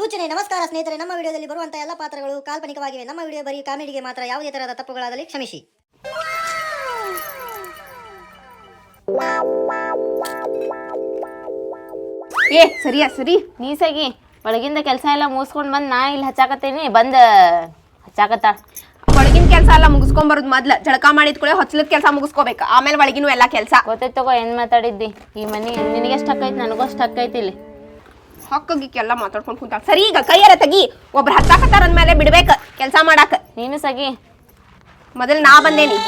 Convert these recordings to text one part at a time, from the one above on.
ಸೂಚನೆ ನಮಸ್ಕಾರ ಸ್ನೇಹಿತರೆ ನಮ್ಮ ವಿಡಿಯೋದಲ್ಲಿ ಬರುವಂತಹ ಎಲ್ಲ ಪಾತ್ರಗಳು ಕಾಲ್ಪನಿಕವಾಗಿವೆ. ನಮ್ಮ ವಿಡಿಯೋ ಬರೀ ಕಾಮಿಡಿಗೆ ಮಾತ್ರ ಯಾವುದೇ ತರಹದ ತಪ್ಪುಗಳಾದಲ್ಲಿ ಕ್ಷಮಿಸಿ. ಏ ಸರಿಯಾ ಸರಿ. ನೀಸಾಗಿ ಒಳಗಿಂದ ಕೆಲಸ ಎಲ್ಲ ಮುಗಿಸ್ಕೊಂಡು ಬಂದು ನಾ ಇಲ್ಲಿ ಹಚ್ಚಾಕತ್ತೀನಿ. ಬಂದ ಹಚ್ಚಾಕತ್ತ. ಒಳಗಿನ ಕೆಲಸ ಎಲ್ಲ ಮುಗಿಸ್ಕೊಂಬರೋದು ಮೊದ್ಲ. ಜಳಕ ಮಾಡಿದ ಕೂಡ ಹೊಚ್ಚಲದ ಕೆಲಸ ಮುಗಿಸ್ಕೋಬೇಕು. ಆಮೇಲೆ ಒಳಗಿನೂ ಎಲ್ಲ ಕೆಲಸ. ಗೊತ್ತೈತ್ ತಗೋ ಏನ್ ಮಾತಾಡಿದ್ದಿ? ಈ ಮನೆ ನಿನಗೆ ಎಷ್ಟು ಅಕ್ಕೈತಿ ನನಗೂ ಅಷ್ಟು ಅಕ್ಕೈತಿ ಇಲ್ಲಿ. ಹೊಕ್ಕಗಿಕ್ಕೆಲ್ಲ ಮಾತಾಡ್ಕೊಂಡು ಕುಂತಾಳ. ಸರಿ ಈಗ ಕೈಯಾರ ತಗಿ ಒಬ್ರು ಹತ್ತಾಕತ್ತಾರ ಅಂದ್ಮೇಲೆ ಬಿಡ್ಬೇಕು. ಕೆಲಸ ಮಾಡಾಕ. ನೀನು ಸಗಿ. ಮೊದಲು ನಾ ಬಂದೇನಿ.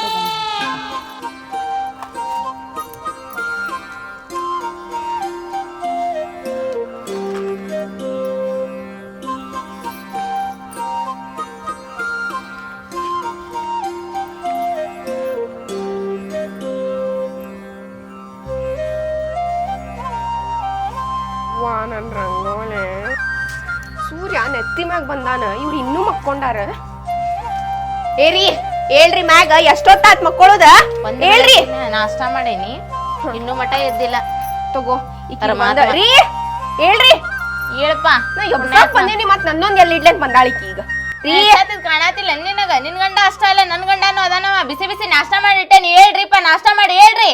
ನೆತ್ತಿ ಇವ್ರು ಇನ್ನೂ ಮಕ್ಕೊಂಡಾರ? ಏರಿ ಹೇಳ್ರಿ ಮ್ಯಾಗ ಎಷ್ಟೊತ್ತಾತ್ ಮಕ್ಕೊಳ್ಳೋದ? ಒಂದ್ ಹೇಳ್ರಿ ನಾಷ್ಟ ಮಾಡೇನಿ. ಇನ್ನೂ ಮಠ ಎದ್ದಿಲ್ಲ. ತಗೋ ಈಕಿ ಅರ ಬಂದ- ರೀ ಹೇಳ್ರಿ ಹೇಳಪ್ಪ ನಾ ಎಬ್ಸಾಕ್ ಬಂದೇನಿ ಮತ್ ನನ್ನೊಂದ್ ಎಲ್ಲಿ ಇಡ್ಲಕ್ ಬಂದಾಳಿಕ್ ಈಗ. ರೀ. ಕಾಣತಿಲ್ಲ ನಿನಗ? ನಿನ್ ಗಂಡ ಅಷ್ಟ ಅಲ್ಲ ನನ್ ಗಂಡನು ಅದಾನವ. ಬಿಸಿ ಬಿಸಿ ನಾಷ್ಟ ಮಾಡಿಟ್ಟೇನಿ. ಹೇಳ್ರಿಪ್ಪ ನಾಷ್ಟ ಮಾಡಿ ಹೇಳ್ರಿ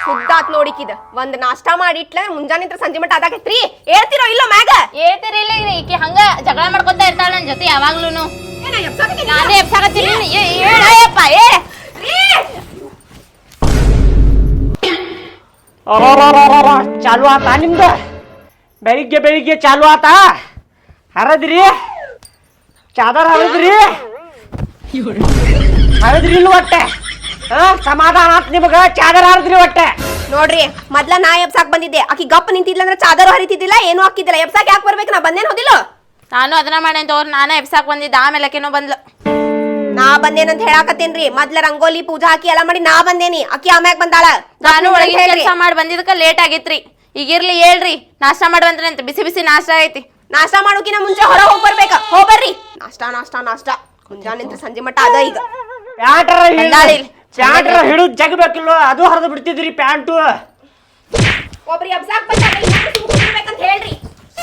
ಸುದ್ದಾತ್ ನೋಡಿಕಿದ ಒಂದ್ ನಾಷ್ಟಾ ಮಾಡಿ ಇಟ್ಲ ಮುಂಜಾನೆ ಸಂಜೆ ಮಟ್ಟ ಅದಾಗೈತ್ರಿ. ಹೇಳ್ತಿರೋ ಇಲ್ಲ ಮ್ಯಾಗ? ಹೇಳ್ತಿರಿ ಇಲ್ಲ ಈಕಿ ಹಂಗ ಜಗಳ ಮಾಡ್ಕೊತಾ ಇರ್ತಾಳ ನನ್ ಜೊತೆ ಯಾವಾಗ್ಲೂನು. ನಾನೇ? ಎಬ್ಸಾಕತ್ತೀನಿ ಹೇಳಪ್ಪ ಏ ಚಾಲು ಆತ ನಿಮ್ದು? ಬೆಳಿಗ್ಗೆ ಬೆಳಿಗ್ಗೆ ಚಾಲು ಆತ? ಹರದ್ರಿ? ಚಾದರ್ ಹರದ್ರಿ? ಹರದ್ರಿ ಇಲ್ಲ ಒಟ್ಟೆ ಹಾ ಸಮಾಧಾನ ಆತ್ ನಿಮಗ. ಚಾದರ ಹಾರದ್ರಿ ಒಟ್ಟೆ ನೋಡ್ರಿ ಮೊದ್ಲ ನಾ ಎಬ್ಸಾಕ್ ಬಂದಿದ್ದೆ. ಆಕಿ ಗಪ್ಪ ನಿಂತಿದ್ಲ ಅಂದ್ರೆ ಚಾದರ್ ಹರಿತಿದ್ದಿಲ್ಲ ಏನು ಹಾಕಿದ್ದಿಲ್ಲ. ಎಬ್ಸಾಕ್ ಯಾಕೆ ಬರ್ಬೇಕು? ನಾ ಬಂದೇನ್ ಹೋದಿಲ್ಲ? ನಾನು ಅದನ್ನ ಮಾಡೇನ್ ತೋರ್ ನಾನು ಎಬ್ಸಾಕ್ ಬಂದಿದ್ದ. ಆಮೇಲೆ ಆಕೆನೋ ಬಂದ್ಲು. ನಾ ಬಂದೇನಂತ ಹೇಳಾಕತ್ತೇನ್ರಿ. ಮೊದ್ಲ ರಂಗೋಲಿ ಪೂಜಾ ಹಾಕಿ ಎಲ್ಲ ಮಾಡಿ ನಾ ಬಂದೇನಿ. ಅಕ್ಕಿ ಆಮ್ಯಾಗ ಬಂದಾಳ. ನಾನು ಒಳಗೆ ಕೆಲಸ ಮಾಡಿ ಬಂದಿದ್ದಕ್ಕೆ ಲೇಟ್ ಆಗೈತ್ರಿ. ಈಗಿರ್ಲಿ ಹೇಳ್ರಿ. ನಾಷ್ಟ ಮಾಡುವಂತ್ರಿ ಅಂತ. ಬಿಸಿ ಬಿಸಿ ನಾಷ್ಟ ಐತಿ ನಾಷ್ಟ ಮಾಡೋಕಿನ ಮುಂಚೆ ಹೊರ ಹೋಗ್ ಬರ್ಬೇಕ. ಹೋಗ್ಬರ್ರಿ ನಾಷ್ಟ ನಾಷ್ಟ ನಾಷ್ಟ. ಮುಂಜಾನೆ ಸಂಜೆ ಮಟ್ಟ ಅದ ಈಗ. ಯಾಟ್ರಿ ಬಂದಾಳಿ ಇಲ್ಲಿ. ಪ್ಯಾಂಟರ ಹಿಡಿದು ಜಗಬೇಕಿಲ್ವ ಅದು ಹರಿದು ಬಿಡ್ತಿದ್ರಿ ಪ್ಯಾಂಟು. ಒಬ್ರಿ ಅಬ್ಸಾಕ್ ಹೇಳ್ರಿ.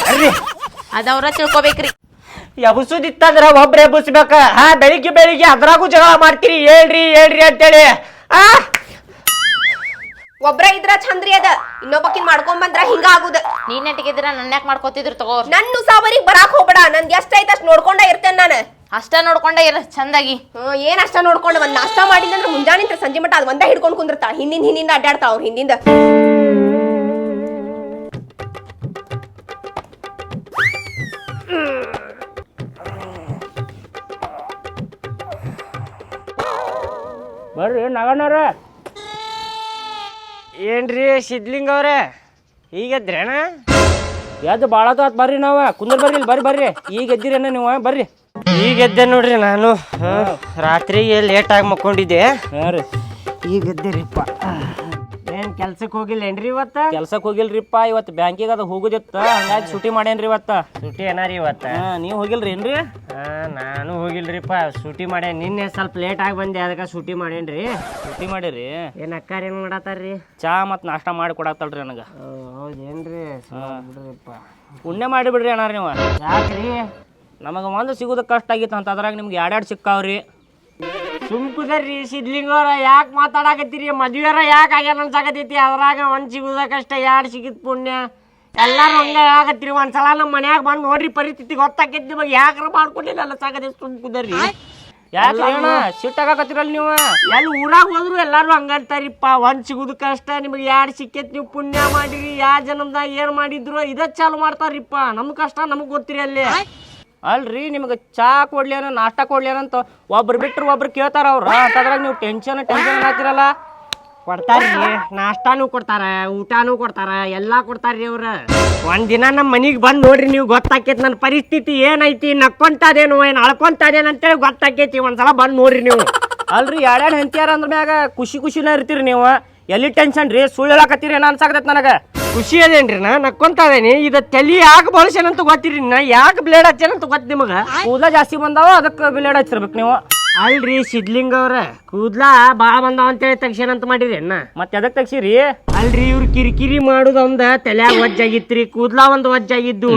ಅರ್ರಿ. ಅದವ್ರ ತಿಳ್ಕೊಬೇಕ್ರಿ. ಎಬಸುದಿತ್ತಂದ್ರ ಒಬ್ರೆ ಎಬ್ಬಿಸ್ಬೇಕ ಹಾ ಬೆಳಿಗ್ಗೆ ಬೆಳಿಗ್ಗೆ ಅದ್ರಾಗೂ ಜಗಳ ಮಾಡ್ತೀರಿ. ಹೇಳ್ರಿ ಹೇಳ್ರಿ ಅಂತೇಳಿ. ಆ? ಒಬ್ರ ಇದ್ರ ಚಂದ್ರಿ ಅದ. ಇನ್ನೊಬ್ಬಕಿನ್ ಮಾಡ್ಕೊಂಡ್ ಬಂದ್ರ ಹಿಂಗ ಆಗುದ. ನೀನ್ ನೆಟ್ಟಿಗಿದ್ರ ನನ್ನ ಯಾಕೆ ಮಾಡ್ಕೋತಿದ್ರು ತಗೋ ನನ್ನ ಸಾವರಿಗೆ ಬರಾಕ್ ಹೋಗ್ಬೇಡ. ನಂದ್ ಎಷ್ಟ್ ಐತ್ ಅಷ್ಟ್ ನೋಡ್ಕೊಂಡ ಇರ್ತೇನೆ ನಾನು. ಅಷ್ಟ ನೋಡ್ಕೊಂಡ ಇರ ಚಂದಾಗಿ. ಹ್ಮ್ ಏನ್ ಅಷ್ಟ ನೋಡ್ಕೊಂಡು? ಒಂದ್ ನಾಷ್ಟ ಮಾಡಿದ್ರೆ ಮುಂಜಾನೆ ಸಂಜೆ ಮಟ್ಟ ಅದ್ ಒಂದೇ ಹಿಡ್ಕೊಂಡ್ ಕುಂದಿರ್ತಾ ಹಿಂದಿಂದ ಹಿಂದಿಂದ ಅಡ್ಡಾಡ್ತಾಳ ಅವ್ರ ಹಿಂದಿಂದ. ಬರ್ರಿ ನಗಣ್ಣವ್ರ. ಏನ್ರಿ ಸಿದ್ಲಿಂಗ್ ಅವ್ರೆ? ಈಗ ಎದ್ರೇನ? ಎದ್ದು ಭಾಳ ಆತ್ ಬರ್ರಿ ನಾವು. ಕುಂದ್ರ ಬರ್ರಿ ಇಲ್ಲಿ ಬರ್ರಿ ಬರ್ರಿ. ಈಗ ಎದ್ದಿರೇನ ನೀವು? ಬರ್ರಿ. ಈಗ ಎದ್ದೆ ನೋಡ್ರಿ ನಾನು. ರಾತ್ರಿ ಲೇಟ್ ಆಗಿ ಮಕ್ಕೊಂಡಿದ್ದೆ. ಈಗ ಎದ್ದಿರಿಪ್ಪ ಏನ್ ಕೆಲ್ಸಕ್ಕೆ ಹೋಗಿಲ್ಲೇನ್ರಿ ಇವತ್ತ? ಕೆಲ್ಸಕ್ಕೆ ಹೋಗಿಲ್ರಿಪ್ಪ ಇವತ್ತು ಬ್ಯಾಂಕಿಗೆ ಅದು ಹೋಗುದಿತ್ತ ಹಂಗಾಗಿ ಸೂಟಿ ಮಾಡೇನ್ರಿ ಇವತ್ತ. ಸೂಟಿ ಏನಾರಿ ಇವತ್ತ? ನೀವು ಹೋಗಿಲ್ರಿ ಏನ್ರಿ ನಾನು ಹೋಗಿಲ್ರಿಪ್ಪ ಸೂಟಿ ಮಾಡೇ ನಿನ್ನೆ ಸ್ವಲ್ಪ ಲೇಟ್ ಆಗಿ ಬಂದೆ ಅದಕ್ಕೆ ಸೂಟಿ ಮಾಡೇನ್ರಿ ಸೂಟಿ ಮಾಡಿರಿ? ಏನ್ ಅಕ್ಕಾರ ಏನ್ ಮಾಡತ್ತಾರ್ರಿ? ಚಾ ಮತ್ತು ನಾಷ್ಟ ಮಾಡಿ ಕೊಡತ್ತಲ್ರಿ ನನಗೆ. ಹೌದೇನ್ರಿ? ಬಿಡ್ರಿಪ್ಪ. ಪುಣ್ಯ ಮಾಡಿಬಿಡ್ರಿ ಅಣ್ಣ ನೀವು. ಯಾಕ್ರಿ? ನಮಗೆ ಒಂದು ಸಿಗೋದು ಕಷ್ಟ ಆಗಿತ್ತು ಅಂತ ಅದ್ರಾಗ ನಿಮ್ಗೆ ಎರಡೆರಡು ಸಿಕ್ಕಾವ್ರಿ. ಸುಮ್ ಸಿದ್ಲಿಂಗ್ ಸಿದ್ಲಿಂಗವ್ರ ಯಾಕೆ ಮಾತಾಡಕತ್ತೀರಿ? ಮದ್ವೆರ ಯಾಕೆ ಆಗ್ಯಾನ ಅನ್ಸಾಕತ್ತೈತಿ? ಅದ್ರಾಗ ಒಂದು ಸಿಗುದ ಕಷ್ಟ ಎರಡು ಸಿಗಿತ್ ಪುಣ್ಯ. ಎಲ್ಲಾರು ಹಂಗ ಆಗತ್ತಿರಿ ಒಂದ್ಸಲ ನಮ್ಮ ಮನ್ಯಾಗ ಬಂದು ನೋಡ್ರಿ ಪರಿಸ್ಥಿತಿ ಗೊತ್ತಾಕೈತಿ ನಿಮಗೆ. ಯಾಕ್ರ ಮಾಡ್ಕೊಂಡಿಲ್ಲ ಅನ್ಸಾಕತ್ತಿ ಸುಮ್ಕುದರ್ರಿ ಯಾಕೆ ಅಣ್ಣ ಸಿಟ್ಟಾಗತ್ತೀರಲ್ಲ ನೀವು? ಎಲ್ಲಿ ಊರಾಗ ಹೋದ್ರು ಎಲ್ಲಾರು ಹಂಗಂತಾರಿಪ್ಪ. ಒಂದ್ ಸಿಗುದು ಕಷ್ಟ ನಿಮಗೆ ಯಾರು ಸಿಕ್ಕೈತಿ ನೀವು ಪುಣ್ಯ ಮಾಡಿರಿ. ಯಾವ ಜನ್ಮದಾಗ ಏನ್ ಮಾಡಿದ್ರು ಇದ ಚಾಲು ಮಾಡ್ತಾರಿಪ್ಪ ನಮ್ ಕಷ್ಟ ನಮಗ್ ಗೊತ್ತಿರಿ ಅಲ್ಲಿ. ಅಲ್ರಿ, ನಿಮಗೆ ಚಾ ಕೊಡ್ಲೇನ ನಾಷ್ಟ ಕೊಡ್ಲಿ ಅಂತ ಒಬ್ರು ಬಿಟ್ರು ಒಬ್ರು ಕೇಳ್ತಾರ ಅವ್ರ. ಅಂತದ್ರಾಗ ನೀವು ಟೆನ್ಷನ್ ಟೆನ್ಷನ್ ಹಾಕಿರಲ್ಲ ಕೊಡ್ತಾರ್ರಿ, ನಾಷ್ಟಾನು ಕೊಡ್ತಾರ, ಊಟಾನು ಕೊಡ್ತಾರ, ಎಲ್ಲಾ ಕೊಡ್ತಾರ್ರಿ ಅವ್ರ. ಒಂದ್ ದಿನ ನಮ್ಮ ಮನಿಗ್ ಬಂದ್ ನೋಡ್ರಿ ನೀವು, ಗೊತ್ತಾಕೈತಿ ನನ್ನ ಪರಿಸ್ಥಿತಿ ಏನೈತಿ, ನಕ್ಕೊಂತದೇನು, ಏನ್ ಅಳ್ಕೊಂತದೇನು ಅಂತೇಳಿ ಗೊತ್ತಾಕೈತಿ, ಒಂದ್ಸಲ ಬಂದ್ ನೋಡ್ರಿ ನೀವು. ಅಲ್ರಿ ಎರಡೆರಡು ಹೆಂತಿಯಾರ ಅಂದ್ರ ಮ್ಯಾಗ ಖುಷಿ ಖುಷಿನ ಇರ್ತೀರಿ ನೀವು. ಎಲ್ಲಿ ಟೆನ್ಷನ್ ರೀ? ಸುಳ್ಳು ಹೇಳಕತ್ತೀರಿ ಏನ ಅನ್ಸಾಕತೈತಿ ನನಗೆ? ಖುಷಿ ಅದೇನ್ರಿ ನಾ? ನಕ್ಕೊಂತದೇನಿ ಇದ ತಲಿ ಯಾಕೆ ಬಳಸೇನಂತ ಗೊತ್ತಿರಿ ನಾ. ಯಾಕೆ ಬ್ಲೇಡ್ ಹಚ್ಚೇನಂತ ಗೊತ್ತ ನಿಮಗ? ಕೂದಲ ಜಾಸ್ತಿ ಬಂದಾವ ಅದಕ್ಕೆ ಬ್ಲೇಡ್ ಹಚ್ಚಿರ್ಬೇಕು ನೀವು. ಅಲ್ರಿ ಸಿದ್ಲಿಂಗ್ ಅವ್ರ. ಕೂದ್ಲ ಬಾ ಬಂದಾವ ಅಂತೇಳಿ ತಕ್ಷಣ ಅಂತ ಮಾಡಿರಿ ಅಣ್ಣ. ಮತ್ತೆ ಅದಕ್ಕೆ ತಗ್ಸಿರಿ? ಅಲ್ರಿ ಇವ್ರು ಕಿರಿಕಿರಿ ತಲೆಯಾಗ ತಲ್ಯಾಗ ವಜ್ಜಾಗಿತ್ರಿ. ಕೂದ್ಲ ಒಂದ್ ವಜ್ಜಾಗಿದ್ದು.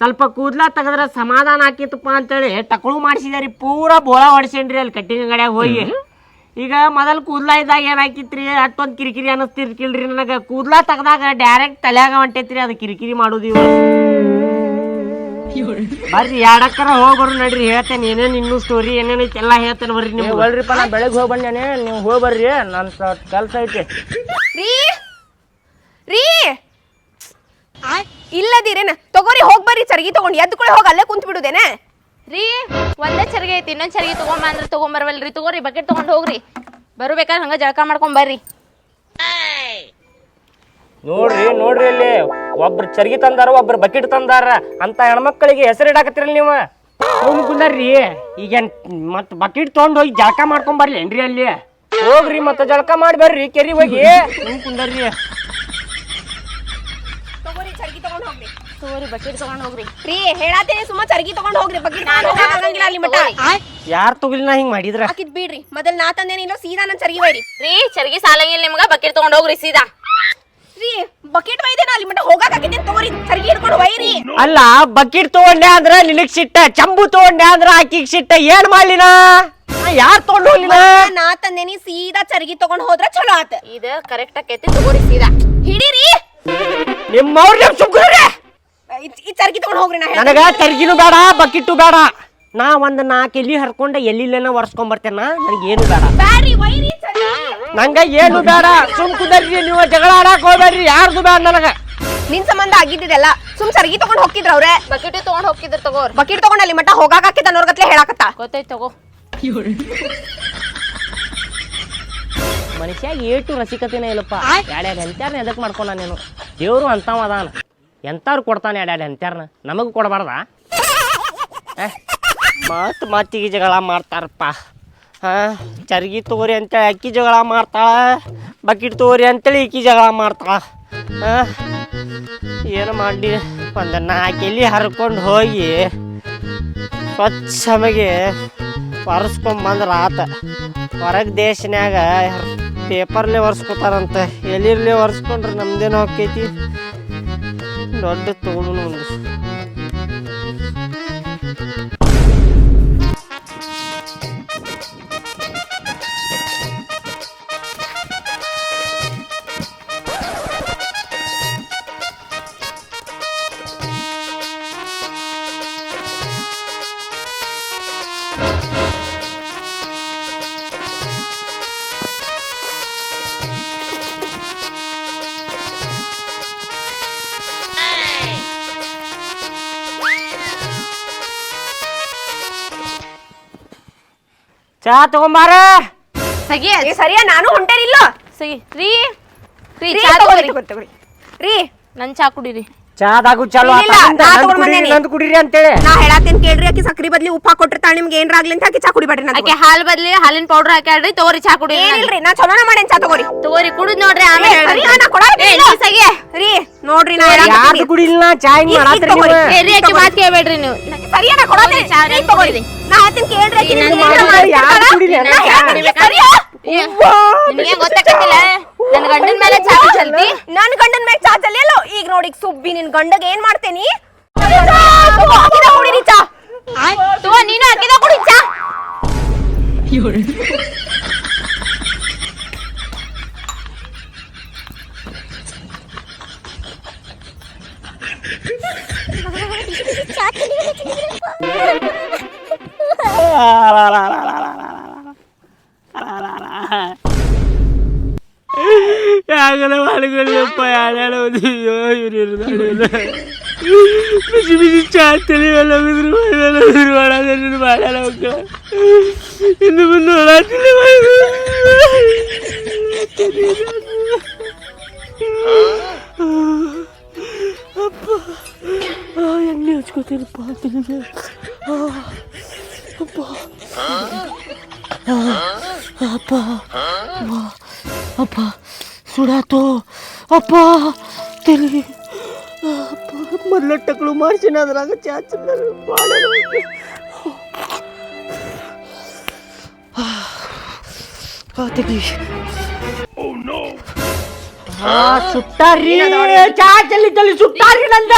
ಸ್ವಲ್ಪ ಕೂದ್ಲ ತಗದ್ರ ಸಮಾಧಾನ ಆಕಿತ್ತಪ್ಪ ಅಂತೇಳಿ ಟಕಳು ಮಾಡಿಸಿದಾರಿ ಪೂರಾ ಬೋಳ ಹೊಡ್ಸೇನ್ರಿ ಅಲ್ಲಿ ಕಟ್ಟಿಂಗ್ ಅಂಗಡಿಯಾಗ ಹೋಗಿ. ಈಗ ಮೊದಲು ಕೂದಲ ಇದ್ದಾಗ ಏನಾಕಿತ್ರಿ ಅಷ್ಟೊಂದು ಕಿರಿಕಿರಿ ಅನ್ನಿಸ್ತಿರ್ಕಿಲ್ರಿ ನನಗೆ. ಕೂದ್ಲ ತೆಗ್ದಾಗ ಡೈರೆಕ್ಟ್ ತಲೆಯಾಗ ಹೊಂಟೈತ್ರಿ ಅದು ಕಿರಿಕಿರಿ ಮಾಡೋದು ಇವ್ರು. ಬರ್ರಿ ಎರಡಕ್ಕರ ಹೋಗಿ ಬರ್ರಿ ನಡ್ರಿ ಹೇಳ್ತೇನೆ ಏನೇನು ಇನ್ನೂ ಸ್ಟೋರಿ ಏನೇನು ಐತಿ ಎಲ್ಲ ಹೇಳ್ತೇನೆ ಬರ್ರಿ ನೀವು ಹೇಳ್ರಿಪ್ಪ ನಾ ಬೆಳಗ್ಗೆ ಹೋಗಿ ಬಂದೇನೆ ನೀವು ಹೋಗಿ ಬರ್ರಿ ನನ್ನ ಕೆಲಸ ಐತಿ. ರೀ ರೀ. ಇಲ್ಲದಿರೇನ ತಗೋರಿ ಹೋಗಿ ಬರ್ರಿ ಚರ್ಗಿ ತಗೊಂಡು ಎದ್ದು ಕೂಡ ಹೋಗಿ ಅಲ್ಲೇ ಕುಂತ್ ಬಿಡುದೇನೆ ರೀ ಒಂದೇ ಚರಿಗೆ ಐತಿ ಇನ್ನೊಂದು ಚರಿಗೆ ತಗೊಂಬ ಅಂದ್ರೆ ತೊಗೊಂಬರ್ವಲ್ರಿ. ತಗೋರಿ ಬಕೆಟ್ ತಗೊಂಡ್ ಹೋಗ್ರಿ. ಬರ್ಬೇಕಾದ್ರೆ ಹಂಗ ಜಳಕ ಮಾಡ್ಕೊಂಡ್ ಬರ್ರಿ. ನೋಡ್ರಿ ನೋಡ್ರಿ ಇಲ್ಲಿ ಒಬ್ರು ಚರ್ಗಿ ತಂದಾರ ಒಬ್ರು ಬಕೆಟ್ ತಂದಾರ. ಅಂತ ಹೆಣ್ಮಕ್ಳಿಗೆ ಹೆಸರಿಡಾಕತ್ತಿರಲ್ಲ ನೀವು? ಸುಮ್ ಕುಂದರ್ರಿ ಈಗೇನ್ ಮತ್ ಬಕೆಟ್ ತೊಗೊಂಡ್ ಹೋಗಿ ಜಳಕ ಮಾಡ್ಕೊಂಡ್ ಬರ್ಲಿ ಏನ್ರಿ ಅಲ್ಲಿ? ಹೋಗ್ರಿ ಮತ್ತೆ ಜಳಕ ಮಾಡಿ ಬರ್ರಿ ಕೆರಿ ಹೋಗಿ. ಕುಂದರ್ರಿ ತಗೋರಿ ಚರ್ಗಿ ತಗೊಂಡ್ ಹೋಗ್ರಿ ತಗೋರಿ ಬಕೆಟ್ ತಗೊಂಡ್ ಹೋಗ್ರಿ. ರೀ ಹೇಳಾತೇನೆ ಸುಮ್ಮ ಚರ್ಗಿ ತಗೊಂಡ್ ಹೋಗ್ರಿ ಬಕೆಟ್. ನಾನು ಹೋಗಂಗಿಲ್ಲ ಅಲ್ಲಿ ಮಟ್ಟ ಯಾರ್ ತಗೊಲಿ ನಾ ಹಿಂಗ್ ಮಾಡಿದ್ರ? ಹಾಕಿದ್ ಬಿಡ್ರಿ. ಮೊದಲ್ ನಾ ತಂದೇನಿಲ್ಲ ಸೀದಾ ನನ್ ಚರ್ಗಿ ಬೈರಿ ರೀ ಚರ್ಗಿ ಸಾಲಂಗಿಲ್ಲ ನಿಮ್ಗ ಬಕೆಟ್ ತಗೊಂಡ್ ಹೋಗ್ರಿ ಸೀದಾ. ರೀ ಬಕೆಟ್ ಬೈದೇನ ಅಲ್ಲಿ ಮಟ್ಟ ಹೋಗಾಕ ತೋರಿ ತಗೋರಿ ಚರ್ಗಿ ಹಿಡ್ಕೊಂಡು ಬೈರಿ ಅಲ್ಲ ಬಕೆಟ್ ತಗೊಂಡೆ ಅಂದ್ರ ನಿನಗ್ ಸಿಟ್ಟ ಚಂಬು ತಗೊಂಡೆ ಅಂದ್ರ ಆಕಿಗ್ ಸಿಟ್ಟ ಏನ್ ಮಾಡ್ಲಿನ? ಯಾರ್ ತಗೊಂಡ್ ಹೋಗ್ಲಿನ? ನಾ ತಂದೇನಿ ಸೀದಾ ಚರ್ಗಿ ತಗೊಂಡ್ ಹೋದ್ರ ಚಲೋ ಆತ. ಇದು ಕರೆಕ್ಟ್ ಆಕೈತಿ ತಗೋರಿ ಸೀದಾ. ಹಿಡೀರಿ. ನಿಮ್ಮವ್ರ ನಿಮ್ ಸುಮ್ಕುರ್ರಿ. ಈ- ಚರ್ಗಿ ತಗೊಂಡ್ ಹೋಗ್ರಿ ನಾ. ನನಗ ತರ್ಗಿನೂ ಬೇಡ ಬಕಿಟ್ಟು ಬೇಡ. ನಾ ಒಂದ್ ನಾಲ್ಕು ಎಲ್ಲಿ ಹರ್ಕೊಂಡ ಎಲ್ಲಿಲ್ಲೇನ ಒರ್ಸ್ಕೊಂಡ್ ಬರ್ತೇನ ನನಗೆ ಏನು ಬೇಡ. ಬ್ಯಾಡ್ರಿ ವೈರಿ ಚರ್ಗಿ ನಂಗ ಏನು ಬೇಡ. ಸುಮ್ ಕುದರ್ರಿ ನೀವು ಜಗಳ ಆಡಕ್ ಹೋಗ್ಬೇಡ್ರಿ ಯಾರ್ದು ಬೇಡ ನನಗ. ನಿನ್ ಸಂಬಂಧ ಆಗಿದ್ದಿದೆಲ್ಲ ಸುಮ್ ಸರ್ಗಿ ತಗೊಂಡ್ ಹೋಗಿದ್ರ ಅವ್ರೆ. ಬಕೆಟ್ ತಗೊಂಡ್ ಹೋಗಿದ್ರ ತಗೋರ್ ಬಕಿಟ್ ತಗೊಂಡ್ ಅಲ್ಲಿ ಮಟ್ಟ ಹೋಗಾಕ ಹಾಕಿದ ಅನ್ನೋರ್ಗತ್ಲೆ ಹೇಳಾಕತ್ತ? ಗೊತ್ತೈತ್ ತಗೋ. ಮನುಷ್ಯಾಗ ಏಟು ರಸಿಕತೆನೇ ಇಲ್ಲಪ್ಪ. ಎರಡ್ಯಾಡ್ ಹೆಂತ್ಯಾರ್ನ ಎದಕ್ ಮಾಡ್ಕೊಂಡ ನೀನು? ದೇವ್ರು ಅಂತ ಅದಾನ. ಎಂತಾರು ಕೊಡ್ತಾನೆ ಅಡ್ಯಾಡಿ ಅಂತಾರನ ನಮಗೆ ಕೊಡಬಾರ್ದ? ಮತ್ತು ಮತ್ತಿಗೆ ಜಗಳ ಮಾಡ್ತಾರಪ್ಪ. ಹಾಂ, ಚರ್ಗಿ ತೋರಿ ಅಂತೇಳಿ ಅಕ್ಕಿ ಜಗಳ ಮಾಡ್ತಾಳ, ಬಕಿಟ್ ತೋರಿ ಅಂತೇಳಿ ಅಕ್ಕಿ ಜಗಳ ಮಾಡ್ತಾಳ. ಹಾಂ, ಏನು ಮಾಡಿ ಒಂದು ನಾಲ್ಕು ಹರ್ಕೊಂಡು ಹೋಗಿ ಸ್ವಚ್ಛಮಗೆ ಒರೆಸ್ಕೊಂಬಂದ್ರೆ ಆತ. ಹೊರಗೆ ದೇಶನ್ಯಾಗ ಪೇಪರ್ಲೆ ಒರೆಸ್ಕೊತಾರಂತೆ. ಎಲ್ಲಿರ್ಲಿ ಒರೆಸ್ಕೊಂಡ್ರೆ ನಮ್ದೇನು ಹೋಗ್ತೈತಿ? ದೊಡ್ಡ ತಗೊಳು ಒಂದು ಚಾ ತಗೊಂಬಾರ. ಸಗಿ. ಏ ಸರಿಯಾ ನಾನು ಹೊಂಟೇನಿಲ್ಲ. ಸಗಿ. ರೀ. ರೀ ರೀ, ಚಾ ತಗೋರಿ, ತಗೋರಿ ತಗೋರಿ, ತಗೋರಿ. ರೀ. ನನ್ ಚಾ ಕುಡೀರಿ. ಚಾದಾಗು ಚಲೋ ಇಲ್ಲ, ನಾ ತಗೊಂಡ್ ಬಂದೇನಿ. ನಂದು ಕುಡೀರಿ ಅಂತೇಳಿ ನಾ ಹೇಳತ್ತೇನ್ ಕೇಳ್ರಿ ಆಕಿ ಸಕ್ರಿ ಬದ್ಲಿ ಉಪ್ಪ ಕೊಟ್ಟಿರ್ತಾಳ ನಿಮ್ಗೆ ಏನ್ರ ಆಗ್ಲಿ ಅಂತ ಆಕಿ ಚಾ ಕುಡಿಬೇಡ್ರಿ ನಾ ಆಕೆ ಹಾಲ್ ಬದ್ಲಿ ಹಾಲಿನ ಪೌಡರ್ ಹಾಕ್ಯಾಡ್ರಿ ತೋರಿ ಚಾ ಕುಡಿ ಏನಿಲ್ರಿ ನಾ ಚಲೋನ ಮಾಡೇನ್ ಚಾ ತಗೋರಿ ತೋರಿ ಕುಡಿದ್ ನೋಡ್ರಿ ಏ, ಆಮೇಲೆ ಸರಿ, ನಾ ನೀ ಸಗೆ ರೀ ನೋಡ್ರಿ ನಾ ಯಾವ್ದು ಹೇಳಾಕತ್ತೀನಿ. ಕುಡಿಲಿಲ್ಲ ಚಾ ಹಿಂಗ್ ಮಾಡಾತ್ರಿ ತಗೋರಿ. ನೀವು? ಏರಿ ರೀ ಆಕಿ ಮಾತ್ ಕೇಳ್ಬೇಡ್ರಿ ನೀವು ಸರಿಯಾ ನಾ ಕೊಡಾತೀನಿ. ಚಾ ನೀವ್ ತಗೋರಿ. ನಾ ಹೇಳ್ತೀನಿ ಕೇಳ್ರಿ ಆಕಿ ನಿಮ್ಗೆ ನನ್ ಏನ್ರ ಮಗಳು ಮಾಡ್ತಿರ್ತಾಳ? ಯಾವ್ದು ಕುಡಿಲಿ? ನಾ ಹೇಳ್ತೀನಿ, ಸರಿಯಾ? ನಿನಗೆ ಗೊತ್ತಾಗತ್ತಿಲ್ಲ ನನ್ ಗಂಡನ ಮೇಲೆ ಚಾ ಚಲ್ತಿ? ನನ್ ಗಂಡನ್ ಮ್ಯಾಗ ಚಾ ಚಲಿಯಲ್ಲ ಈಗ ನೋಡಿ ಸುಬ್ಬಿ ನಿನ್ ಗಂಡಗ್ ಏನ್ ಮಾಡ್ತೇನಿ? ತಗೋ, ಹಾಕಿದ ಕುಡೀರಿ ಚಾ. ತಗೋ ನೀನು ಹಾಕಿದ ಕುಡಿ ಚಾ. ಯಾಗಲ ಮಾಡ್ಕೊಳ್ಳಪ್ಪ ಯಾರ್ಯಾರ ಬಿಸಿ ಬಿಸಿ ಚಾ ತಿಳಿಯಲ್ಲ ಬಿದ್ರು ಬಿದ್ರು ಮಾಡೋದ್ರ ಮಾಡಲ್ಲ ಮಕ್ಕಳ ಇನ್ನು ಮುಂದೆ ಹೊಡಾತಿಲ್ಲ ಅಪ್ಪ ಆ, ಎಣ್ಣೆ ಹಚ್ಕೋತೀನಪ್ಪ ತಿಳಿದೆ ಅಪ್ಪ ಅಪ್ಪ ಅಪ್ಪ ಸುಡಾತು ಅಪ್ಪ ತಲೆ ಅಪ್ಪ ಮೊದಲ ಟಕ್ಳು ಮಾಡ್ಸಿನ ಅದ್ರಾಗ ಚಾಚಿಲ್ಲ ತೆಗಿ ಸುಟ್ಟಾರಿ ಚಾ ಚಲ್ಲಿ ಚಲ್ಲಿ ಸುಟ್ಟಾರಿ ನಂದ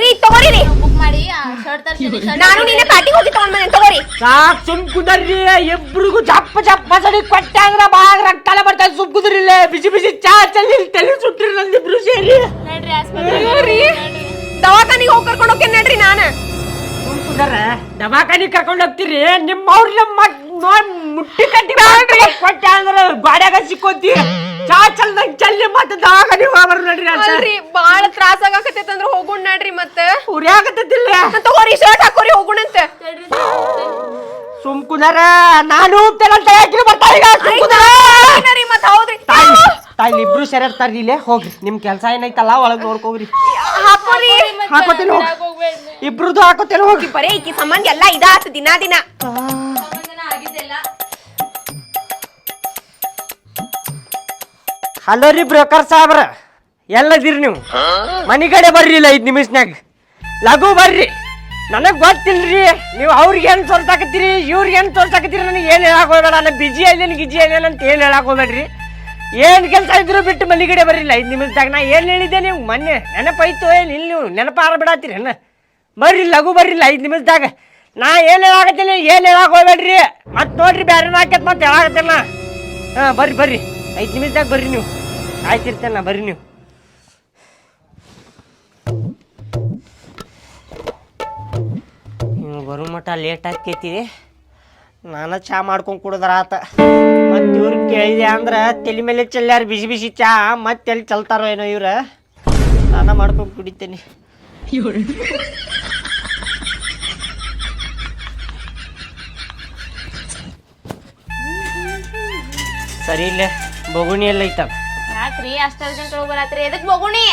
ರೀ ತಗೋರಿ ರೀ ಬುಕ್ ಮಾಡಿ ಶರ್ಟ್ ತರ್ಸಿರಿ ನಾನು ನಿನ್ನೆ ಪಾರ್ಟಿ ಹೋಗಿ ತಗೊಂಡ್ ಬಂದೆ ತಗೋರಿ ಸಾಕ್ ಸುಮ್ ಕುದರ್ರಿ ಇಬ್ರಿಗೂ ಜಪ್ಪ ಜಪ್ಪ ಸಡಿ ಕೊಟ್ಟೆ ಅಂದ್ರ ಬಾಳ ರಕ್ತ ಬರ್ತದೆ. ಸುಮ್ ಕುದ್ರಿಲ್ಲ ಬಿಸಿ ಬಿಸಿ ಚಾ ಚಲ್ಲಿ ತಲೆ ಸುಟ್ಟಿರಿ ನಂದು ಇಬ್ರು ಸೇರಿ. ನಡ್ರಿ ಆಸ್ಪತ್ರೆ ದವಾಖಾನಿಗೆ ಹೋಗಿ ಕರ್ಕೊಂಡು ಹೋಗ್ತೀನಿ ನಡ್ರಿ ನಾನು. ದವಾಖಾನಿ ಕರ್ಕೊಂಡು ಹೋಗ್ತೀರಿ. ನಿಮ್ಮ ಅವ್ರ ಮುಟ್ಟಿ ಕಟ್ಟಿ ಕೊಟ್ಟೆ ಅಂದ್ರೆ ಗಾಡ್ಯಾಗ ಸಿಕ್ಕೋತಿ. ಚಾ ಚಲ್ದಂಗ್ ಚಲ್ಲಿ ಮತ್ತೆ ನೀವು ಹೋಗ್ಬರ್ ನೋಡ್ರಿ ಅಂತ. ಅಲ್ರಿ ಬಾಳ ತ್ರಾಸ ಆಗಾಕತ್ತೈತೆ ಅಂದ್ರೆ ಹೋಗೋಣ ನಡ್ರಿ ಮತ್ತೆ. ಉರಿಯಾಗತ್ತಿಲ್ಲ ತಗೋರಿ ಶರ್ಟ್ ಹಾಕೋರಿ ಹೋಗುಣಂತೆ ಸುಮ್ ನಾನು ಹೋಗ್ತೇನಂತ ಯಾಕೆ ಬರ್ತಾ ಈಗ ಸುಮ್ ಕುದರ ರೀ ಮತ್ತೆ ಹೌದ್ರಿ. ತಾಯಿ ತಾಯಿ ಇಬ್ರು ಸೇರ್ತಾರ್ರಿ ಇಲ್ಲೇ ಹೋಗ್ರಿ. ನಿಮ್ ಕೆಲ್ಸ ಏನೈತಲ್ಲ ಒಳಗ್ ನೋಡ್ಕೋಗ್ರಿ. ಹಾಕೋರಿ. ಹಾಕೋತೇನೆ ಹೋಗಿ. ಇಬ್ರದ್ದು ಹಾಕೋತೇನೆ ಹೋಗಿ. ಬರೀ ಈಕಿ ಸಂಬಂಧ ಎಲ್ಲ ಇದಾತ ದಿನ ದಿನ. ಹಲೋ ರೀ ಬ್ರೋಕರ್ ಸಾಬ್ರ ಎಲ್ಲದಿರಿ ನೀವು? ಮನೆ ಕಡೆ ಬರ್ರಿ ಇಲ್ಲ ಐದ್ ನಿಮಿಷನ್ಯಾಗ. ಲಘು ಬರ್ರಿ. ನನಗ್ ಗೊತ್ತಿಲ್ರಿ ನೀವು ಅವ್ರಿಗೆ ಏನ್ ತೋರ್ಸಾಕತ್ತೀರಿ ಇವ್ರಿಗೆ ಏನ್ ತೋರ್ಸಾಕತ್ತೀರಿ ನನಗೆ ಏನ್ ಹೇಳಕ್ ಹೋಗ್ಬೇಡ. ನಾನು ಬಿಜಿ ಅದೇನು ಗಿಜಿ ಅದೇನು ಅಂತ ಏನ್ ಹೇಳಕ್ ಹೋಗ್ಬೇಡ್ರಿ. ಏನ್ ಕೆಲಸ ಇದ್ರು ಬಿಟ್ಟು ಮನಿ ಕಡೆ ಬರ್ರಿಲ್ಲ ಐದು ನಿಮಿಷದಾಗ ನಾ ಏನ್ ಹೇಳಿದ್ದೆ ನೀವು? ಮೊನ್ನೆ ನೆನಪಾಯ್ತು ಏನು ಇಲ್ಲಿ ನೀವು? ನೆನಪಾರ ಬಿಡತ್ತೀರಿ ಅಣ್ಣ ಬರ್ರಿ ಲಘು ಬರ್ರಿಲ್ಲ ಐದು ನಿಮಿಷದಾಗ ನಾ ಏನ್ ಹೇಳಾಕತ್ತೀನಿ ಏನ್ ಹೇಳಕ್ ಹೋಗ್ಬೇಡ್ರಿ. ಮತ್ ನೋಡ್ರಿ ಬ್ಯಾರೆ ಹಾಕತ್ ಮತ್ತೆ ಹೇಳಾಕತ್ತೇನ ಹಾ ಬರ್ರಿ ಬರ್ರಿ. ಐದು ನಿಮಿಷದಾಗ ಬರ್ರಿ ನೀವು. ಆಯ್ತಿರ್ತೇನೆ ಬರ್ರಿ ನೀವು. ನೀವು ಬರೋ ಮಟ ಲೇಟ್ ಆಕೈತಿ ನಾನು ಚಾ ಮಾಡ್ಕೊಂಡು ಕುಡಿದ್ರ ಆತ. ಮತ್ತೆ ಇವ್ರಿಗೆ ಕೇಳಿದೆ ಅಂದ್ರೆ ತಲೆ ಮೇಲೆ ಚೆಲ್ಲಾರ ಬಿಸಿ ಬಿಸಿ ಚಾ, ಮತ್ತೆ ಎಲ್ಲಿ ಚಲ್ತಾರೋ ಏನೋ ಇವ್ರ. ನಾನು ಮಾಡ್ಕೊಂಡು ಕುಡಿತೇನೆ. ಸರಿ ಇಲ್ಲ, ಬಗುಣಿ ಎಲ್ಲ ಯಾಕ್ರಿ ಅಷ್ಟ ಅರ್ಜೆಂಟ್ ಹೋಗಿ ಬರತ್ರಿ. ಎದಕ್ ಹೋಗುಣಿ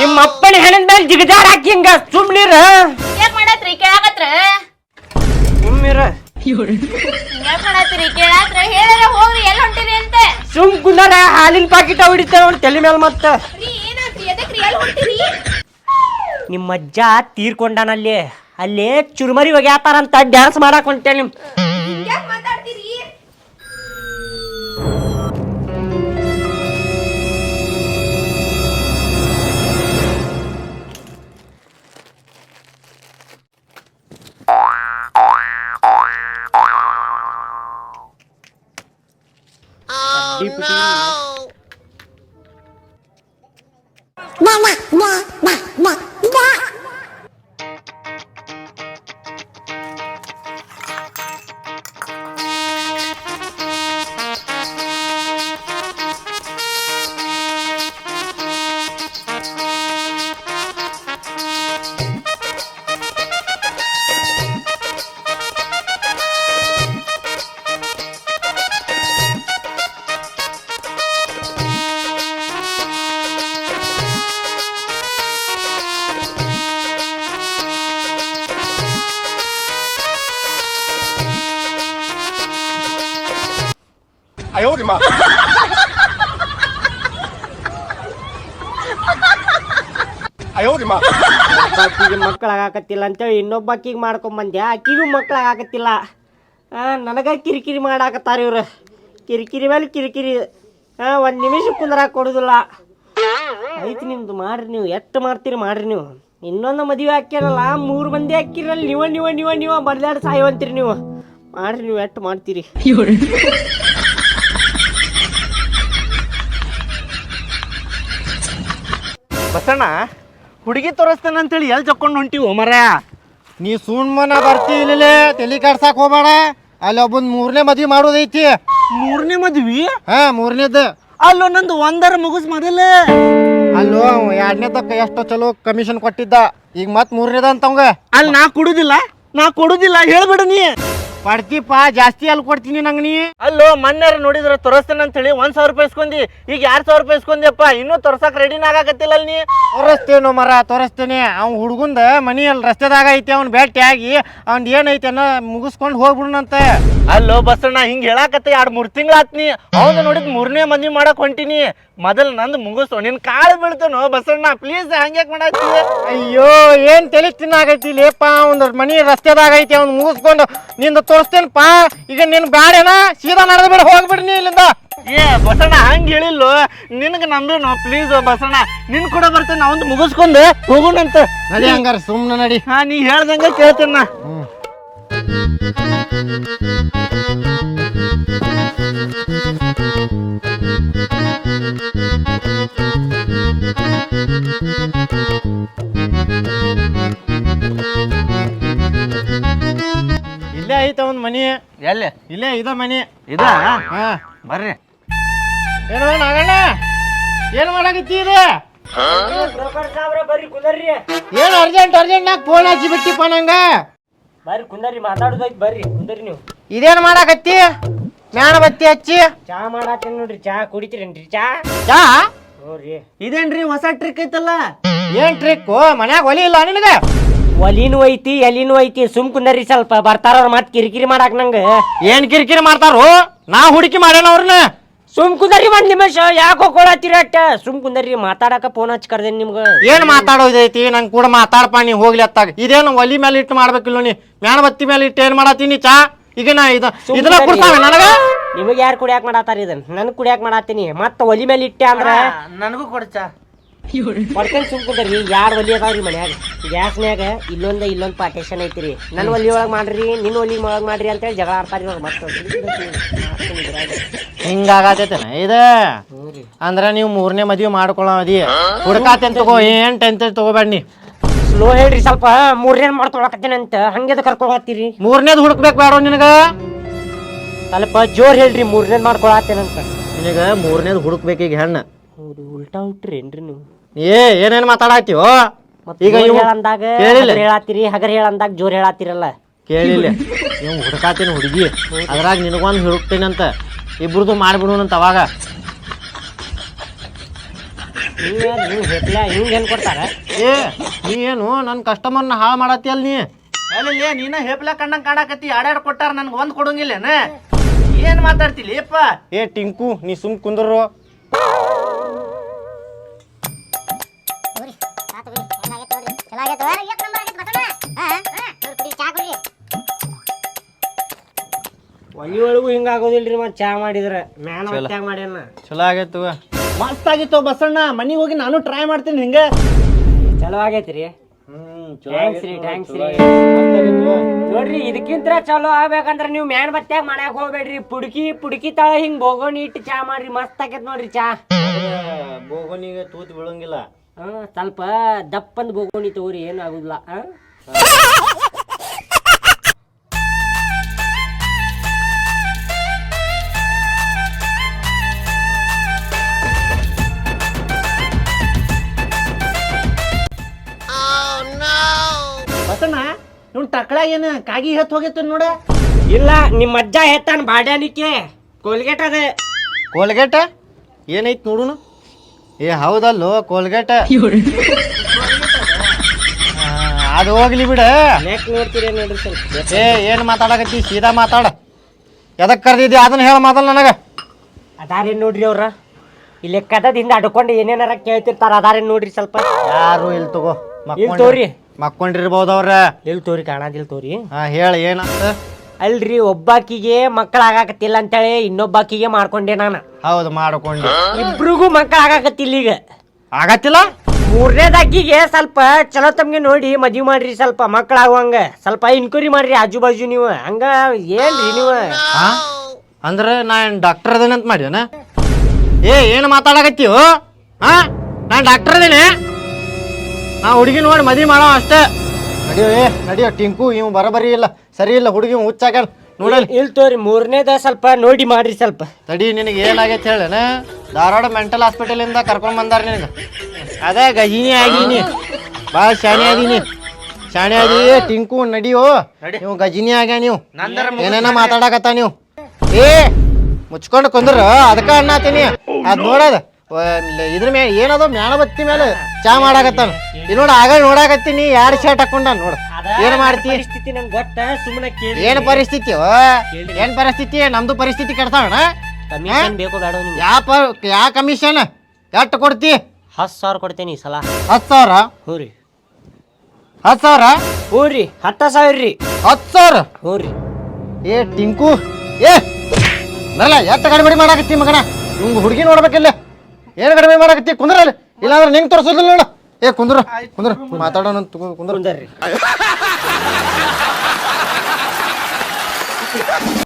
ನಿಮ್ಮ ಅಪ್ಪನ ಹೆಣದ ಮೇಲೆ ಜಿಗಜಾರ್ ಹಾಕಿ ಹಿಂಗ ಸುಮ್ನಿರ. ಏನ್ ಮಾಡತ್ರಿ? ಕೇಳಾಕತ್ರ? ಸುಮ್ನಿರ. ಯಾಕ್ ಮಾಡತ್ರಿ? ಕೇಳಾತ್ರ ಹೇಳರ ಹೋಗ್ರಿ ಎಲ್ಲಿ ಹೊಂಟಿರಿ ಅಂತ? ಸುಮ್ ಕುಂದಾರ ಹಾಲಿನ ಪಾಕಿಟ್ ಹೊಡಿತಾರ ಅವ್ನ ತಲೆ ಮೇಲೆ ಮತ್ತ. ರೀ ಏನಾತ್ರಿ? ಎದಕ್ರಿ? ಎಲ್ಲಿ ಹೊಂಟಿರಿ? ನಿಮ್ಮ ಅಜ್ಜ ತೀರ್ಕೊಂಡಾನಲ್ಲಿ. ಅಲ್ಲಿ ಚುರುಮರಿ ಒಗ್ಯಾತಾರಂತ ಡ್ಯಾನ್ಸ್ ಮಾಡಾಕ್ ಹೊಂಟೇಳಿ ಯಾಕೆ Oh no! ಒಬ್ಬಾಕಿಗೆ ಮಕ್ಕಳಾಗಕತ್ತಿಲ್ಲ ಅಂತೇಳಿ ಇನ್ನೊಬ್ಬಾಕಿಗೆ ಮಾಡ್ಕೊಂಬಂದೆ. ಆಕಿಗೂ ಮಕ್ಕಳಾಗಕತ್ತಿಲ್ಲ. ನನಗ ಕಿರಿಕಿರಿ ಮಾಡಾಕತ್ತಾರ ಇವ್ರು. ಕಿರಿಕಿರಿ ಮೇಲೆ ಕಿರಿಕಿರಿ. ಹಾಂ ಒಂದು ನಿಮಿಷ ಕುಂದ್ರಾಕ ಕೊಡುದಿಲ್ಲ. ಐತಿ ನಿಮ್ದು ಮಾಡ್ರಿ ನೀವು. ಎಷ್ಟು ಮಾಡ್ತೀರಿ ಮಾಡ್ರಿ ನೀವು. ಇನ್ನೊಂದು ಮದುವೆ ಹಾಕ್ಯಾರಲ್ಲ ಮೂರು ಮಂದಿ ಹಾಕಿರಲ್ಲ ನೀವ ನೀವ ನೀವ ನೀವ ಸಾಯಿ ಅಂತೀರಿ ನೀವು. ಮಾಡ್ರಿ ನೀವು ಎಷ್ಟು ಮಾಡ್ತೀರಿ. ಬಸಣ್ಣ ಹುಡುಗಿ ತೋರಿಸ್ತೇನೆ ಅಂತೇಳಿ ಎಲ್ಲಿ ಜಕ್ಕೊಂಡು ಹೊಂಟಿವು ಮರ ನೀ ಸುಮ್ಮನ ಬರ್ತಿ ಇಲ್ಲೇ ತಲೆ ಕಾಡ್ಸಕ್ ಹೋಗಬೇಡ. ಅಲ್ಲಿ ಒಬ್ಬನ್ ಮೂರನೇ ಮದ್ವಿ ಮಾಡೋದೈತಿ. ಮೂರನೇ ಮದ್ವಿ? ಹಾ ಮೂರನೇದ. ಅಲ್ಲೋ ನಂದು ಒಂದರ ಮುಗಿಸ್ ಮೊದಲೇ. ಅಲ್ಲೋ ಅವ ಎರಡನೇದಕ್ಕ ಎಷ್ಟು ಚಲೋ ಕಮಿಷನ್ ಕೊಟ್ಟಿದ್ದ. ಈಗ ಮತ್ ಮೂರನೇದ ಅಂತವಂಗ ಅಲ್ಲಿ ನಾ ಕೊಡುದಿಲ್ಲ ನಾ ಕೊಡುದಿಲ್ಲ ಹೇಳ್ಬೇಡ ನೀ. ಕೊಡ್ತೀಪ ಜಾಸ್ತಿ ಅಲ್ಲಿ ಕೊಡ್ತೀನಿ ನಂಗೆ ನೀ. ಅಲ್ಲೋ ಮೊನ್ನೆ ನೋಡಿದ್ರ ತೋರಿಸ್ತೇನೆ ಅಂತೇಳಿ ಒಂದ್ ಸಾವಿರ ರೂಪಾಯಿ ಇಸ್ಕೊಂಡಿ ಈಗ ಎರಡ್ ಸಾವಿರ ರೂಪಾಯಿ ಇಸ್ಕೊಂದಿಯಪ್ಪ ಇನ್ನೂ ತೋರ್ಸಕ್ ರೆಡಿನ ಆಗಾಕತ್ತಿಲ್ಲ ಅಲ್ಲಿ ನೀ. ತೋರಿಸ್ತೇನೋ ಮರ ತೋರಿಸ್ತೇನೆ. ಅವ್ನ ಹುಡುಗಂದ ಮನಿ ಅಲ್ಲಿ ರಸ್ತೆದಾಗ ಐತಿ ಅವ್ನ ಭೇಟಿ ಆಗಿ ಅವ್ನ ಏನೈತೆ ಅನ್ನೋ ಮುಗಿಸ್ಕೊಂಡು ಹೋಗ್ಬಿಡ್ನಂತೆ. ಅಲ್ಲೋ ಬಸಣ್ಣ ಹಿಂಗ್ ಹೇಳಾಕತ್ತ ಎರಡ್ ಮೂರ್ ತಿಂಗಳಾತ್ ನೀ. ಹೌದು ನೋಡಿದ್ ಮೂರನೇ ಮಂದಿ ಮಾಡಕ್ ಹೊಂಟಿನಿ. ಮೊದಲ್ ನಂದ್ ಮುಗಿಸು ನಿನ್ ಕಾಳು ಬೀಳ್ತೇನೋ ಬಸಣ್ಣ ಪ್ಲೀಸ್ ಹಂಗ್ಯಾಕ್ ಮಾಡತ್ತಿ ಅಯ್ಯೋ ಏನ್ ತಲೆ ತಿನ್ನಾಗೈತಿ ಲೇಪ? ಒಂದ್ ಮನಿ ರಸ್ತೆದಾಗ ಐತಿ ಅವ್ನ್ ಮುಗಿಸ್ಕೊಂಡು ನಿಂದ ಪಾ ಈಗ ನಿನ್ ಬ್ಯಾಡೇನ? ಸೀದಾ ನಡೆದ್ ಬಿಡ ಹೋಗ್ಬಿಡ್ನಿ ಇಲ್ಲಿಂದ. ಏ ಬಸಣ್ಣ ಹಂಗ್ ಹೇಳಿಲ್ಲೋ. ನಿನಗೆ ನಂಬೇನೋ ಪ್ಲೀಸ್ ಬಸಣ್ಣ. ನಿನ್ ಕೂಡ ಬರ್ತೇನೆ ಅವಂದು ಮುಗಿಸ್ಕೊಂಡು ಹೋಗುಣಂತ. ನಡಿ ಹಂಗಾರ ಸುಮ್ಮನೆ ನಡಿ. ಹಾ ನೀ ಹೇಳ್ದಂಗ ಕೇಳ್ತೇನ ಇಲ್ಲೇ ಐತ ಒಂದ್ ಮನಿ. ಎಲ್ಲಿ? ಇಲ್ಲೇ ಇದ ಮನಿ. ಇದ? ಹಾ. ಬರ್ರಿ. ಏನೋ ನಾಗಣ್ಣ ಏನ್ ಮಾಡಾಕತ್ತಿ ಇದು? ಏನ್ ಅರ್ಜೆಂಟ್ ಅರ್ಜೆಂಟ್ ನಾಗ ಫೋನ್ ಹಚ್ಚಿ ಬಿಟ್ಟಿಪ್ಪ ನಂಗ. ಬರ್ರಿ ಕುಂದರಿ ಮಾತಾಡೋದೈತಿ ಬರ್ರಿ ಕುಂದರಿ ನೀವು. ಇದೇನ್ ಮಾಡಾಕತ್ತಿ? ಮ್ಯಾಣ ಬತ್ತಿ ಹಚ್ಚಿ? ಚಾ ಮಾಡಾತೀನಿ ನೋಡ್ರಿ ಚಾ ಕುಡಿತೀರೇನ್ರಿ? ಚಾ? ಚಾ? ನೋಡ್ರಿ. ಇದೇನ್ರಿ ಹೊಸ ಟ್ರಿಕ್ ಐತಲ್ಲ? ಏನ್ ಟ್ರಿಕ್ ಮನ್ಯಾಗ ಒಲಿ ಇಲ್ಲ ನಿನಗ? ಒಲಿನೂ ಐತಿ ಎಲಿನೂ ಐತಿ ಸುಮ್ ಕುಂದರಿ ಸ್ವಲ್ಪ. ಬರ್ತಾರ ಅವ್ರ ಮತ್ ಕಿರಿಕಿರಿ ಮಾಡಾಕ ನಂಗೆ. ಏನ್ ಕಿರಿಕಿರಿ ಮಾಡ್ತಾರೋ? ನಾ ಹುಡುಕಿ ಮಾಡ್ಯಾನ ಅವ್ರನ್ನ ಸುಮ್ ಕುಂದರಿ ಒಂದ್ ನಿಮಿಷ ಯಾಕೆ ಹೋಗ್ಕೊಳತ್ತೀರಿ ಅಟ್ಟ ಸುಮ್ ಕುಂದರಿ ಮಾತಾಡಕ ಫೋನ್ ಹಚ್ಚಿ ಕರ್ದೇನಿ ನಿಮ್ಗ. ಏನ್ ಮಾತಾಡೋದೈತಿ? ನಂಗೆ ಕೂಡ ಮಾತಾಡಪ್ಪ ನೀ ಹೋಗ್ಲಿ ಅತ್ತಾಗ. ಇದೇನು ಒಲಿ ಮೇಲೆ ಇಟ್ಟು ಮಾಡ್ಬೇಕಿಲ್ಲ ನೀ? ಮ್ಯಾಣ ಬತ್ತಿ ಮೇಲೆ ಇಟ್ಟು ಏನ್ ಮಾಡತ್ತೀನಿ ಚಾ? ಈಗ ನಾ ಇದ ಸುಮ್ ಇದನ್ನ ನನಗ? ನಿಮಗ್ ಯಾರು ಕುಡಿಯಾಕ ಮಾಡತ್ತಾರ ಇದನ್? ನನ್ ಕುಡಿಯಾಕ ಮಾಡಾತೀನಿ ಮತ್ತ ಒಲಿ ಮೇಲೆ ಇಟ್ಟೆ ಅಂದ್ರ? ನನಗೂ ಕೊಡ್ಚಾ ಹೊಡ್ಕೊಂಡ್ ಸುಮ್ ಯಾರ ಯಾರ್ ಒಲಿ ಅದಾವ್ರಿ ಮನ್ಯಾಗ? ಗ್ಯಾಸ್ನ್ಯಾಗ ಇಲ್ಲೊಂದ ಇಲ್ಲೊಂದ್ ಪಾರ್ಟೇಷನ್ ಐತ್ರಿ. ನನ್ನ ಒಲಿ ಒಳಗ್ ಮಾಡ್ರಿ ನಿನ್ನ ಒಲಿ ಒಳಗ್ ಮಾಡ್ರಿ ಅಂತೇಳಿ ಜಗಳ ಆಡ್ತಾರಿ ಅವ್ರು ಮತ್ತೆ ಹಿಂಗಾಗತೈತೇನ ಇದ? ಅಂದ್ರ ನೀವು ಮೂರನೇ ಮದ್ವಿ ಮಾಡ್ಕೊಳ್ಳೋದಿ ಹುಡ್ಕಾತೇನ್ ತಗೋ ಏನ್ ಟೆಂತ್ ತಗೋಬೇಡಿ ನೀ. ಸ್ಲೋ ಹೇಳ್ರಿ ಸ್ವಲ್ಪ ಮೂರನೇ ಮಾಡ್ಕೊಳಕತ್ತೇನೆ ಅಂತ. ಹಂಗೆದ ಕರ್ಕೊಳತ್ತೀರಿ ಮೂರನೇದು ಮೂರನೇದ್ ಹುಡುಕ್ಬೇಕು ಬೇಡ ನಿನಗ? ಸ್ವಲ್ಪ ಜೋರ್ ಹೇಳ್ರಿ ಮೂರನೇದ್ ಮಾಡ್ಕೊಳತ್ತೇನಂತ. ನಿನಗ ಮೂರನೇದು ಹುಡುಕ್ಬೇಕೀಗ ಹೆಣ್ಣ. ಹೌದು ಉಲ್ಟಾ ಹುಟ್ಟ್ರೇನ್ರಿ ನೀವು? ಏ ಏನೇನ್ ಮಾತಾಡತ್ತೀವೋ ಈಗ ಇವ ಅಂದಾಗ ಕೇಳಿಲ್ಲ. ಅಂದಾಗ ಹಗರ್ ಹೇಳಂದಾಗ ಜೋರ್ ಹೇಳಾತಿರಲ್ಲ? ಕೇಳಿಲ್ಲ. ನೀವು ಹುಡುಕಾತೀನಿ ಹುಡುಗಿ. ಅದ್ರಾಗ ನಿನಗೊಂದು ಹುಡುಕ್ತೀನಂತ ಇಬ್ರದು ಮಾಡ್ಬಿಡೋಣಂತ ಅವಾಗ. ನೀನು ನೀವು ಹೆಪ್ಲ ಹಿಂಗ್ ಏನ್ ಕೊಡ್ತಾರ? ಏ ನೀ ಏನು ನನ್ನ ಕಸ್ಟಮರ್ನ ಹಾಳು ಮಾಡತ್ತಿ ಅಲ್ಲಿ ನೀ ಅಲ್ಲೇ ನೀನ ಹೇಪ್ಲ ಕಣ್ಣಂಗ್ ಕಾಣಕತ್ತಿ. ಆಡ್ಯಾಡ್ ಕೊಟ್ಟಾರ ನನ್ಗೆ ಒಂದ್ ಕೊಡಂಗಿಲ್ಲೇನ? ಏನ್ ಮಾತಾಡ್ತಿಲಿ ಅಪ್ಪ ಏ ಟಿಂಕು ನೀ ಸುಮ್ ಕುಂದ್ರು ಒಳಗೂ ಹಿಂಗ ಆಗೋದಿಲ್ರಿ ಮತ್ ಚಾ ಮಾಡಿದ್ರೆ. ಮ್ಯಾನ ಚಾ ಮಾಡ್ಯಾನ. ಚಲೋ ಆಗೈತು ಮಸ್ತ್ ಆಗಿತ್ತು ಬಸಣ್ಣ ಮನೆಗೆ ಹೋಗಿ ನಾನು ಟ್ರೈ ಮಾಡ್ತೀನಿ ಹಿಂಗ. ಚಲೋ ಆಗೈತ್ರಿ. ಥ್ಯಾಂಕ್ಸ್ ರೀ ಥ್ಯಾಂಕ್ಸ್ ರೀ. ನೋಡ್ರಿ ಇದಕ್ಕಿಂತ ಚಲೋ ಆಗ್ಬೇಕಂದ್ರೆ ನೀವು ಮ್ಯಾನ್ ಬತ್ತಾಗ ಮಾಡ್ಯಾಕ ಹೋಗ್ಬೇಡ್ರಿ. ಪುಡ್ಕಿ ಪುಡ್ಕಿ ತಾಳ ಹಿಂಗ್ ಬೋಗೋಣಿ ಇಟ್ಟು ಚಾ ಮಾಡ್ರಿ. ಮಸ್ತ್ ಆಕೈತ್ ನೋಡ್ರಿ ಚಾ. ಬೋಗೋಣಿ ತೂತ್ ಬೀಳಂಗಿಲ್ಲ. ಹ ಸ್ವಲ್ಪ ದಪ್ಪಂದ್ ಬೋಗೋಣಿ ತಗೋರಿ ಏನು ಬಸಣ್ಣ ಇವ್ನ ಟಕ್ಳ ಏನ ಕಾಗಿ ಹತ್ ಹೋಗಿತ್ತು ನೋಡ? ಇಲ್ಲ ನಿಮ್ಮ ಅಜ್ಜ ಹೆತ್ತಾನ ಬಾಡ್ಯಾನಿಕೆ. ಕೋಲ್ಗೇಟ್ ಅದ. ಕೋಲ್ಗೇಟ? ಏನೈತ್ ನೋಡುನು? ಏ ಹೌದಲ್ಲೋ ಕೋಲ್ಗೇಟ. ಅದು ಹೋಗ್ಲಿ ಬಿಡ. ನೆಕ್ ನೋಡ್ತೀರಿ ನೋಡ್ರಿ ಸ್ವಲ್ಪ. ಏ ಏನ್ ಮಾತಾಡಕತ್ತಿ? ಸೀದಾ ಮಾತಾಡ. ಎದಕ್ಕೆ ಕರ್ದಿದ್ದಿ? ಅದನ್ನ ಹೇಳ ಮಾತಲ್ಲ ನನಗ. ಅದಾರೇನ್ ನೋಡ್ರಿ ಅವ್ರ? ಇಲ್ಲಿ ಕದದಿಂದ ಅಡ್ಕೊಂಡು ಏನೇನಾರ ಕೇಳ್ತಿರ್ತಾರ ಅದಾರೇನ್ ನೋಡ್ರಿ ಸ್ವಲ್ಪ. ಯಾರು ಇಲ್ಲಿ ತಗೋ ಮಕ್ಕಳು ತೋರಿ. ಮಕ್ಕೊಂಡಿರ್ಬೋದು ಅವ್ರ ಇಲ್ಲಿ ತೋರಿ ಕಾಣದಿಲ್ ತೋರಿ. ಹಾ ಹೇಳ ಏನಂತ ಅಲ್ರಿ ಒಬ್ಬಾಕಿಗೆ ಮಕ್ಕಳ ಆಗಾಕತ್ತಿಲ್ಲ ಅಂತೇಳಿ ಇನ್ನೊಬ್ಬಾಕಿಗೆ ಮಾಡ್ಕೊಂಡೆ ನಾನು. ಹೌದು ಮಾಡ್ಕೊಂಡೆ. ಇಬ್ರಿಗೂ ಮಕ್ಕಳ ಆಗಾಕತ್ತಿಲ್ಲ ಈಗ. ಆಗತ್ತಿಲ್ಲ? ಮೂರನೇದಾಕಿಗೆ ಸ್ವಲ್ಪ ಚಲೋ ತಮ್ಗೆ ನೋಡಿ ಮದ್ವಿ ಮಾಡ್ರಿ ಸ್ವಲ್ಪ ಮಕ್ಕಳ ಆಗುವಂಗ ಸ್ವಲ್ಪ ಇನ್ಕ್ವೈರಿ ಮಾಡ್ರಿ ಆಜು ಬಾಜು ನೀವು. ಹಂಗ ಏನ್ರಿ ನೀವು? ಹಾ? ಅಂದ್ರೆ ನಾನು ಡಾಕ್ಟರ್ ಅದೇನಂತ ಮಾಡ್ಯಾನ ಏ ಏನು ಮಾತಾಡಕತ್ತೀವ ಹಾ? ನಾನು ಡಾಕ್ಟರ್ ಅದೇನೆ. ನಾ ಹುಡುಗಿ ನೋಡಿ ಮದ್ವಿ ಮಾಡೋ ಅಷ್ಟೇ. ನಡಿಯೋ ಏ ನಡಿಯೋ ಟಿಂಕು ಇವ್ ಬರಬರಿ ಇಲ್ಲ. ಸರಿ ಇಲ್ಲ ಹುಡುಗಿ ಹುಚ್ಚಾಕಲ್ ನೋಡಲ್ ಇಲ್ ತೋರಿ ಮೂರನೇದ ಸ್ವಲ್ಪ ನೋಡಿ ಮಾಡ್ರಿ ಸ್ವಲ್ಪ. ತಡಿ ನಿನಗೆ ಏನಾಗೈತೆ ಹೇಳೇನ ಧಾರವಾಡ ಮೆಂಟಲ್ ಹಾಸ್ಪಿಟಲಿಂದ ಕರ್ಕೊಂಡ್ ಬಂದಾರ ನಿನಗೆ. ಅದೇ ಗಜಿನಿ ಆಗೀನಿ. ಭಾಳ ಶಾಣೆ ಆಗೀನಿ. ಶಾಣೆ ಆಗಿ ಟಿಂಕು ನಡಿಯೋ. ನೀವು ಗಜಿನಿ ಆಗ್ಯಾ ನೀವು ಏನೇನ ಮಾತಾಡಕತ್ತ ನೀವು ಏ! ಮುಚ್ಕೊಂಡು ಕುಂದ್ರ ಅದಕ್ಕ ಅನ್ನತೀನಿ. ಅದ್ ನೋಡದ. ಇದ್ರ ಮೇಲೆ ಏನದೋ? ಮ್ಯಾಣಬತ್ತಿ ಮೇಲೆ ಚಾ ಮಾಡಾಕತ್ತಾನ. ಇಲ್ಲಿ ನೋಡ ಆಗ ನೋಡಾಕತ್ತೀನಿ ಎರಡು ಶರ್ಟ್ ಹಾಕೊಂಡ ನೋಡ. ಏನ್ ಮಾಡ್ತಿ? ಪರಿಸ್ಥಿತಿ ನಂಗೆ ಗೊತ್ತ? ಸುಮ್ಮನೆ ಕೇಳಿ. ಏನ್ ಪರಿಸ್ಥಿತಿ? ಏನ್ ಪರಿಸ್ಥಿತಿ? ನಮ್ದು ಪರಿಸ್ಥಿತಿ ಕೆಡ್ತಾವಣ ಬೇಕು ಬೇಡ ನಿಮ್ಗೆ? ಯಾ ಪ ಯಾ ಕಮಿಷನ್ ಎಷ್ಟು ಕೊಡ್ತಿ? ಹತ್ತು ಸಾವಿರ ಕೊಡ್ತೇನೆ ಈ ಸಲ. ಹತ್ತು ಸಾವಿರ? ಹ್ಞೂ ರೀ. ಹತ್ತು ಸಾವಿರ? ಹ್ಞೂ ರೀ. ಹತ್ತು ಸಾವಿರ ರೀ. ಹತ್ತು ಸಾವಿರ? ಹ್ಞೂ ರೀ. ಏ ಟಿಂಕು ಏ! ಬರಲ್ಲ ಎತ್ತ ಗಡಿಬಿಡಿ ಮಾಡಾಕತ್ತಿ ಮಗನ. ನಿಮ್ಗೆ ಹುಡುಗಿ ನೋಡ್ಬೇಕಿಲ್ಲ. ಏನ್ ಕಡಿಮೆ ಮಾಡಕತ್ತಿ? ಕುಂದ್ರ ಇಲ್ಲಾಂದ್ರೆ ನಿಂಗೆ ತೋರಿಸೋದಿಲ್ಲ ನೋಡ. ಏ ಕುಂದ್ರ ಕುಂದ್ರ ಮಾತಾಡೋಣ ಅಂತ ಕುಂದ್ರ ಕುಂದ್ರಿ.